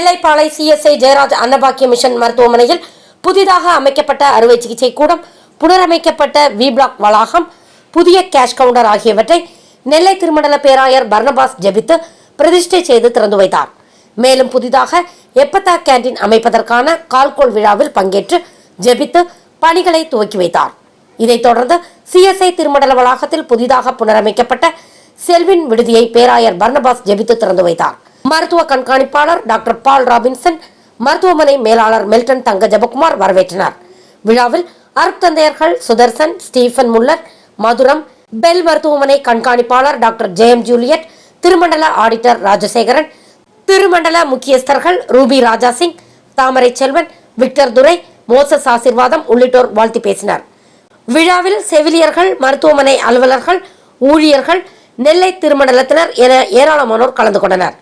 நெல்லைப்பாளை CSI Jayaraj அன்னபாக்கிய mission மருத்துவமனையில் புதிதாக அமைக்கப்பட்ட அறுவை சிகிச்சை கூடம் புனரமைக்கப்பட்ட வி பிளாக் வளாகம் புதிய கேஷ் கவுண்டர் ஆகியவற்றை நெல்லை திருமண்டல பேராயர் பர்னபாஸ் ஜெபித்து பிரதிஷ்டை செய்து திறந்து வைத்தார். மேலும் புதிதாக எப்பத்தா கேண்டீன் அமைப்பதற்கான கால்கோள் விழாவில் பங்கேற்று ஜெபித்து பணிகளை துவக்கி வைத்தார். இதைத் தொடர்ந்து சிஎஸ்ஐ திருமண்டல வளாகத்தில் புதிதாக புனரமைக்கப்பட்ட செல்வின் விடுதியை பேராயர் பர்னபாஸ் ஜெபித்து திறந்து வைத்தார். மருத்துவ கண்காணிப்பாளர் டாக்டர் பால் ராபின்சன் மருத்துவமனை மேலாளர் மெல்டன் தங்க ஜபகுமார் வரவேற்றனர். விழாவில் அருட்தந்தையர்கள் Sudharsan Stephen Muller Madhuram Bell மருத்துவமனை கண்காணிப்பாளர் டாக்டர் ஜெயம் ஜூலியட் திருமண்டல ஆடிட்டர் ராஜசேகரன் திருமண்டல முக்கியஸ்தர்கள் Ruby Raja Singh Thamarai Selvan Victor Durai Moses Asirvatham உள்ளிட்டோர் வாழ்த்து பேசினர். விழாவில் செவிலியர்கள் மருத்துவமனை அலுவலர்கள் ஊழியர்கள் நெல்லை திருமண்டலத்தினர் என ஏராளமானோர் கலந்து கொண்டனர்.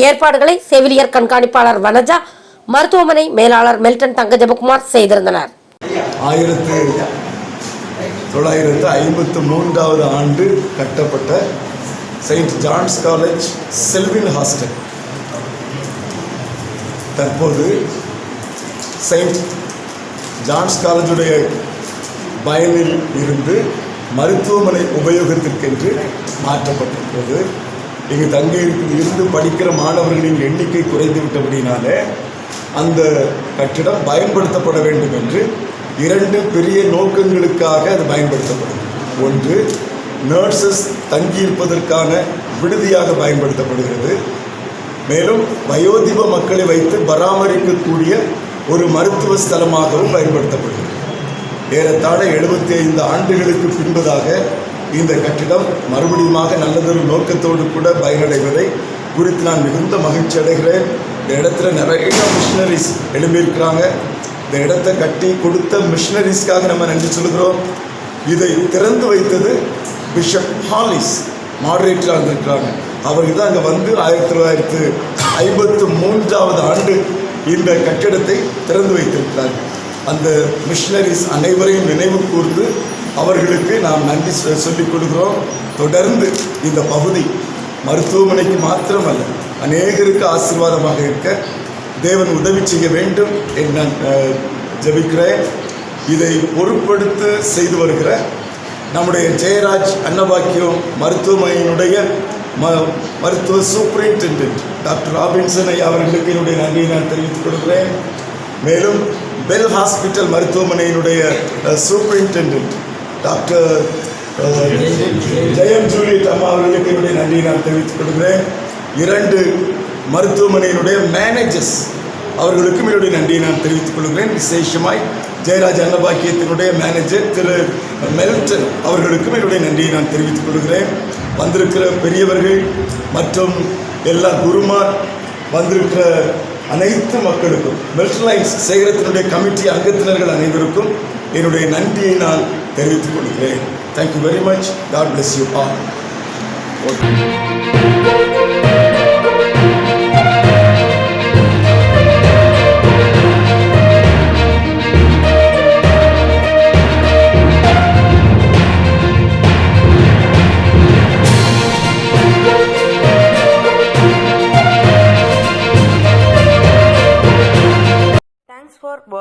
ஏற்பாடுகளை செவிலியர் கண்காணிப்பாளர் வனஜா மருத்துவமனை மேலாளர் மெல்டன் தங்கஜபகுமார் செய்திருந்தனர். ஆயிரத்து தொள்ளாயிரத்து ஐம்பத்து மூன்றாவது ஆண்டு கட்டப்பட்ட Saint John's college Selvin hostel. தற்போது செயின்ட் ஜான்ஸ் காலேஜுடைய பயனில் இருந்து மருத்துவமனை உபயோகத்திற்கென்று மாற்றப்பட்டிருக்கிறது. இங்கு தங்க இருந்து படிக்கிற மாணவர்களின் எண்ணிக்கை குறைந்து விட்டபடினாலே அந்த கட்டிடம் பயன்படுத்தப்பட வேண்டும் என்று இரண்டு பெரிய நோக்கங்களுக்காக அது பயன்படுத்தப்படும். ஒன்று நர்சஸ் தங்கியிருப்பதற்கான விடுதியாக பயன்படுத்தப்படுகிறது. மேலும் வயோதிப மக்களை வைத்து பராமரிக்கக்கூடிய ஒரு மருத்துவ ஸ்தலமாகவும் பயன்படுத்தப்படுகிறது. ஏறத்தாழ எழுபத்தி ஐந்து ஆண்டுகளுக்கு பின்பதாக இந்த கட்டிடம் மறுபடியுமாக நல்லதொரு நோக்கத்தோடு கூட பயனடைவதை குறித்து நான் மிகுந்த மகிழ்ச்சி அடைகிறேன். இந்த இடத்துல நிறைய மிஷினரிஸ் எழும்பியிருக்கிறாங்க. இந்த இடத்தை கட்டி கொடுத்த மிஷினரிஸ்க்காக நம்ம நன்றி சொல்கிறோம் இதை திறந்து வைத்தது பிஷப் ஹாலிஸ் மாடரேட்டராக இருந்திருக்கிறாங்க. அவர்கள் தான் அங்கே வந்து ஆயிரத்தி தொள்ளாயிரத்து ஐம்பத்து மூன்றாவது ஆண்டு இந்த கட்டிடத்தை திறந்து வைத்திருக்கிறார்கள். அந்த மிஷினரிஸ் அனைவரையும் நினைவு கூர்ந்து அவர்களுக்கு நாம் நன்றி சொ- சொல்லிக் கொடுக்கிறோம். தொடர்ந்து இந்த பகுதி மருத்துவமனைக்கு மாத்திரமல்ல அநேகருக்கு ஆசீர்வாதமாக இருக்க தேவன் உதவி செய்ய வேண்டும் என்று நான் ஜபிக்கிறேன் ஜெபிக்கிறேன். இதை பொருட்படுத்த செய்து வருகிற நம்முடைய ஜெயராஜ் அன்னபாக்கியம் மருத்துவமனையினுடைய ம மருத்துவ சூப்பரிண்டென்டென்ட் டாக்டர் ராபின்சன் ஐயா அவர்களுக்கு என்னுடைய நன்றியை நான் தெரிவித்துக் கொள்கிறேன். மேலும் பெல் ஹாஸ்பிட்டல் மருத்துவமனையினுடைய சூப்பரிண்டென்டென்ட் டாக்டர் ஜெயம் ஜூலியட் அம்மா அவர்களுக்கு என்னுடைய நன்றியை நான் தெரிவித்துக் கொள்கிறேன். இரண்டு மருத்துவமனையினுடைய மேனேஜர்ஸ் அவர்களுக்கும் என்னுடைய நன்றியை நான் தெரிவித்துக் கொள்கிறேன். விசேஷமாய் ஜெயராஜ் அன்னபாக்கியத்தினுடைய மேனேஜர் திரு மெல்டன் அவர்களுக்கும் என்னுடைய நன்றியை நான் தெரிவித்துக் கொள்கிறேன். வந்திருக்கிற பெரியவர்கள் மற்றும் எல்லா குருமார் வந்திருக்கிற அனைத்து மக்களுக்கும் மெல்டலைன்ஸ் சேகரத்தினுடைய கமிட்டி அங்கத்தினர்கள் அனைவருக்கும் என்னுடைய நன்றியை நான் தெரிவித்துக் கொள்கிறேன். Thank you very much God bless you all okay